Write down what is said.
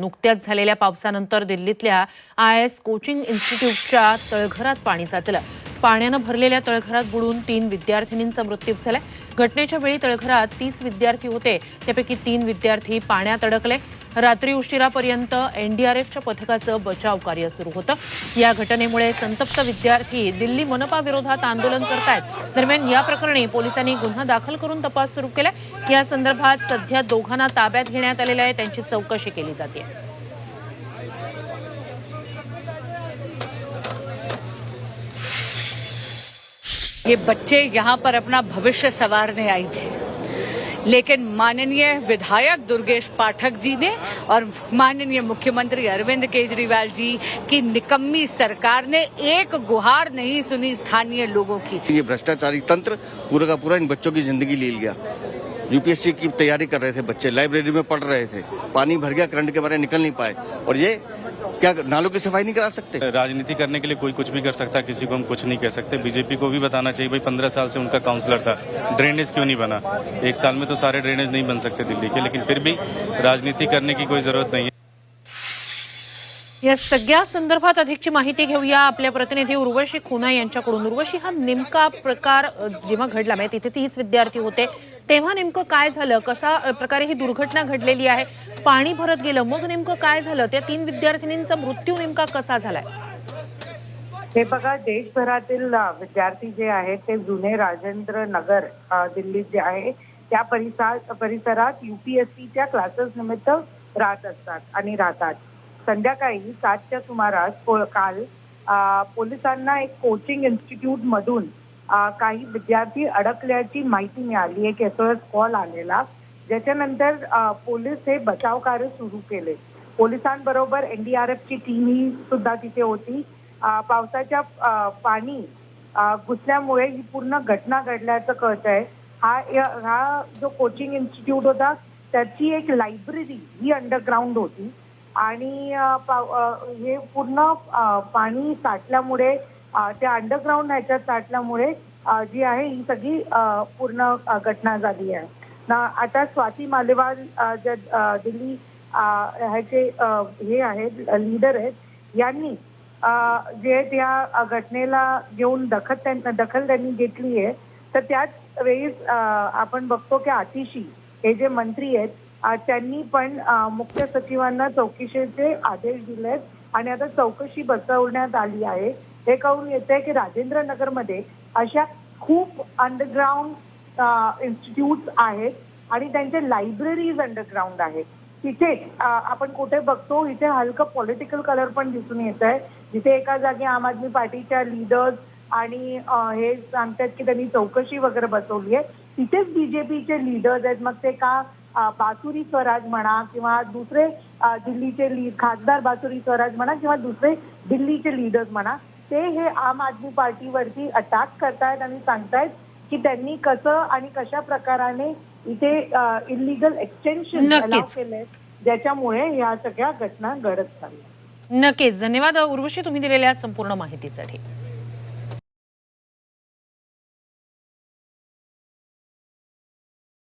नुकत्याच झालेल्या पावसानंतर दिल्लीतल्या आय एस कोचिंग इन्स्टिट्यूटच्या तळघरात पाणी साचलं. पाण्यानं भरलेल्या तळघरात बुडून तीन विद्यार्थिनींचा मृत्यू झालाय घटनेच्या वेळी तळघरात तीस विद्यार्थी होते. त्यापैकी तीन विद्यार्थी पाण्यात अडकले. रात्री उशिरापर्यंत एनडीआरएफच्या पथकाचं बचाव कार्य सुरू होतं. या घटनेमुळे संतप्त विद्यार्थी दिल्ली मनपा विरोधात आंदोलन करतायत. दरम्यान या प्रकरणी पोलिसांनी गुन्हा दाखल करून तपास सुरू केला या संदर्भात सध्या दोघांना ताब्यात घेण्यात आलेलं आहे. त्यांची चौकशी केली जाते. ये बच्चे यहाँ पर अपना भविष्य संवारने आई थे। लेकिन माननीय विधायक दुर्गेश पाठक जी ने और माननीय मुख्यमंत्री अरविंद केजरीवाल जी की निकम्मी सरकार ने एक गुहार नहीं सुनी स्थानीय लोगों की। ये भ्रष्टाचारी तंत्र पूरा का पूरा इन बच्चों की ज़िंदगी ले लिया। यूपीएससी की तैयारी कर रहे थे बच्चे, लाइब्रेरी में पढ़ रहे थे, पानी भर गया, करंट के बारे निकल नहीं पाए। और ये क्या नालों की सफाई नहीं करा सकते? राजनीति करने के लिए कोई कुछ भी कर सकता है किसी को हम कुछ नहीं कह सकते। बीजेपी को भी बताना चाहिए भाई पंद्रह साल से उनका काउंसलर था। ड्रेनेज क्यों नहीं बना? एक साल में तो सारे ड्रेनेज नहीं बन सकते दिल्ली के लेकिन फिर भी राजनीति करने की कोई जरूरत नहीं है। या सगळ्या संदर्भात अधिकची माहिती घेऊया आपल्या प्रतिनिधी उर्वशी खुना यांच्याकडून. उर्वशी हा नेमका प्रकार जेव्हा घडला म्हणजे तिथे तीस विद्यार्थी होते. तेव्हा नेमकं काय झालं? कशा प्रकारे ही दुर्घटना घडलेली आहे? पाणी भरत गेलं मग नेमकं काय झालं? त्या तीन विद्यार्थिनींचा मृत्यू नेमका कसा झालाय? हे बघा देशभरातील विद्यार्थी जे आहेत ते जुने राजेंद्र नगर दिल्लीत जे आहे त्या परिसर परिसरात युपीएससीच्या क्लासेस निमित्त राहत असतात आणि राहतात. संध्याकाळी सातच्या सुमारास काल पोलिसांना एक कोचिंग इन्स्टिट्यूट मधून काही विद्यार्थी अडकल्याची माहिती मिळाली. एक एसओएस कॉल आलेला. ज्याच्यानंतर पोलीस हे बचाव कार्य सुरू केले. पोलिसांबरोबर एनडीआरएफची टीम ही सुद्धा तिथे होती. पावसाच्या पाणी घुसल्यामुळे ही पूर्ण घटना घडल्याचं कळत आहे हा हा जो कोचिंग इन्स्टिट्यूट होता त्याची एक लायब्ररी ही अंडरग्राऊंड होती. आणि हे पूर्ण पाणी साठल्यामुळे त्या अंडरग्राऊंड ह्याच्यात साठल्यामुळे जी आहे ही सगळी पूर्ण घटना झाली आहे. ना आता स्वाती मालेवाल ज्या दिल्ली ह्याचे हे आहेत लीडर आहेत यांनी जे त्या घटनेला घेऊन दखल त्यां- दखल त्यांनी घेतली आहे. तर त्याच वेळी आपण बघतो की आतिशी हे जे मंत्री आहेत त्यांनी पण मुख्य सचिवांना चौकशीचे आदेश दिले आहेत आणि आता चौकशी बसवण्यात आली आहे. हे कळून येत आहे की राजेंद्र नगरमध्ये अशा खूप अंडरग्राऊंड इन्स्टिट्यूट आहेत आणि त्यांचे लायब्ररीज अंडरग्राऊंड आहेत. तिथे आपण कुठे बघतो इथे हलकं पॉलिटिकल कलर पण दिसून येत आहे जिथे एका जागी आम आदमी पार्टीच्या लीडर्स आणि हे सांगतात की त्यांनी चौकशी वगैरे बसवली आहे. तिथेच बीजेपीचे लीडर्स आहेत. मग ते का बासुरी स्वराज म्हणा किंवा दुसरे दिल्लीचे लीड खासदार बासुरी स्वराज म्हणा किंवा दुसरे दिल्लीचे लीडर्स म्हणा ते हे आम आदमी पार्टीवरती अटॅक करतायत आणि सांगतायत की त्यांनी कसं आणि कशा प्रकाराने इथे इलिगल एक्सटेन्शन. केलंय ज्याच्यामुळे या सगळ्या घटना घडत चालल्या. नक्कीच. धन्यवाद उर्वशी. तुम्ही दिलेल्या संपूर्ण माहितीसाठी.